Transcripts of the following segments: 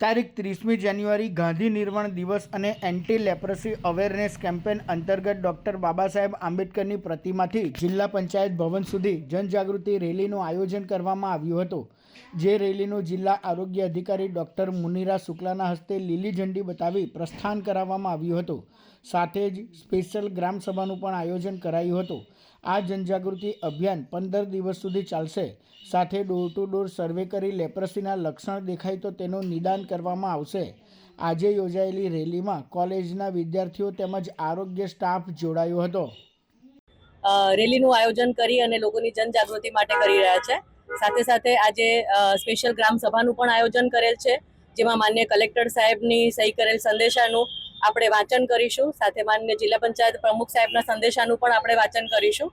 તારીખ ત્રીસમી જાન્યુઆરી ગાંધી નિર્વાણ દિવસ અને એન્ટી લેપ્રસી અવેરનેસ કેમ્પેન અંતર્ગત ડૉક્ટર બાબા સાહેબ આંબેડકરની પ્રતિમાથી જિલ્લા પંચાયત ભવન સુધી જનજાગૃતિ રેલીનું આયોજન કરવામાં આવ્યું હતું. જે રેલીનું જિલ્લા આરોગ્ય અધિકારી ડૉક્ટર મુનિરા શુક્લાના હસ્તે લીલી ઝંડી બતાવી પ્રસ્થાન કરાવવામાં આવ્યું હતું. સાથે જ સ્પેશિયલ ગ્રામસભાનું પણ આયોજન કરાયું હતું. આ જનજાગૃતિ અભિયાન પંદર દિવસ સુધી ચાલશે. સાથે ડોર ટુ ડોર સર્વે કરી લેપ્રસીના લક્ષણ દેખાય તો તેનું નિદાન કરવામાં આવશે. આજે યોજાયેલી રેલીમાં કોલેજના વિદ્યાર્થીઓ તેમજ આરોગ્ય સ્ટાફ જોડાયો હતો. રેલીનું આયોજન કરી અને લોકોની જનજાગૃતિ માટે કરી રહ્યા છે. સાથે સાથે આજે સ્પેશિયલ ગ્રામ સભાનું પણ આયોજન કરેલ છે, જેમાં માન્ય કલેક્ટર સાહેબની સહી કરેલ સંદેશાનું આપણે વાંચન કરીશું, સાથે માન્ય જિલ્લા પંચાયત પ્રમુખ સાહેબના સંદેશાનું પણ આપણે વાંચન કરીશું.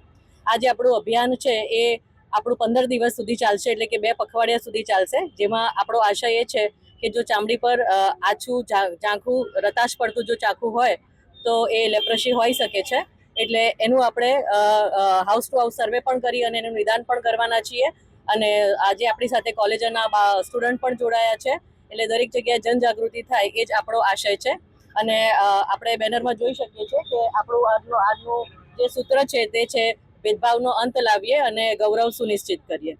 આજે આપણું અભિયાન છે એ આપણું પંદર દિવસ સુધી ચાલશે, એટલે કે બે પખવાડિયા સુધી ચાલશે, જેમાં આપણો આશય એ છે કે જો ચામડી પર આછું ઝાંખું રતાશ પડતું જો ચાકુ હોય, તો એ લેપ્રસી હોઈ શકે છે. એટલે એનું આપણે હાઉસ ટુ હાઉસ સર્વે પણ કરી અને એનું નિદાન પણ કરવાના છીએ. અને આજે આપણી સાથે કોલેજના સ્ટુડન્ટ પણ જોડાયા છે. એટલે દરેક જગ્યાએ જનજાગૃતિ થાય એ જ આપણો આશય છે. અને આપણે બેનરમાં જોઈ શકીએ છીએ કે આપણું આજનું આજનું જે સૂત્ર છે તે છે, ભેદભાવનો અંત લાવીએ અને ગૌરવ સુનિશ્ચિત કરીએ.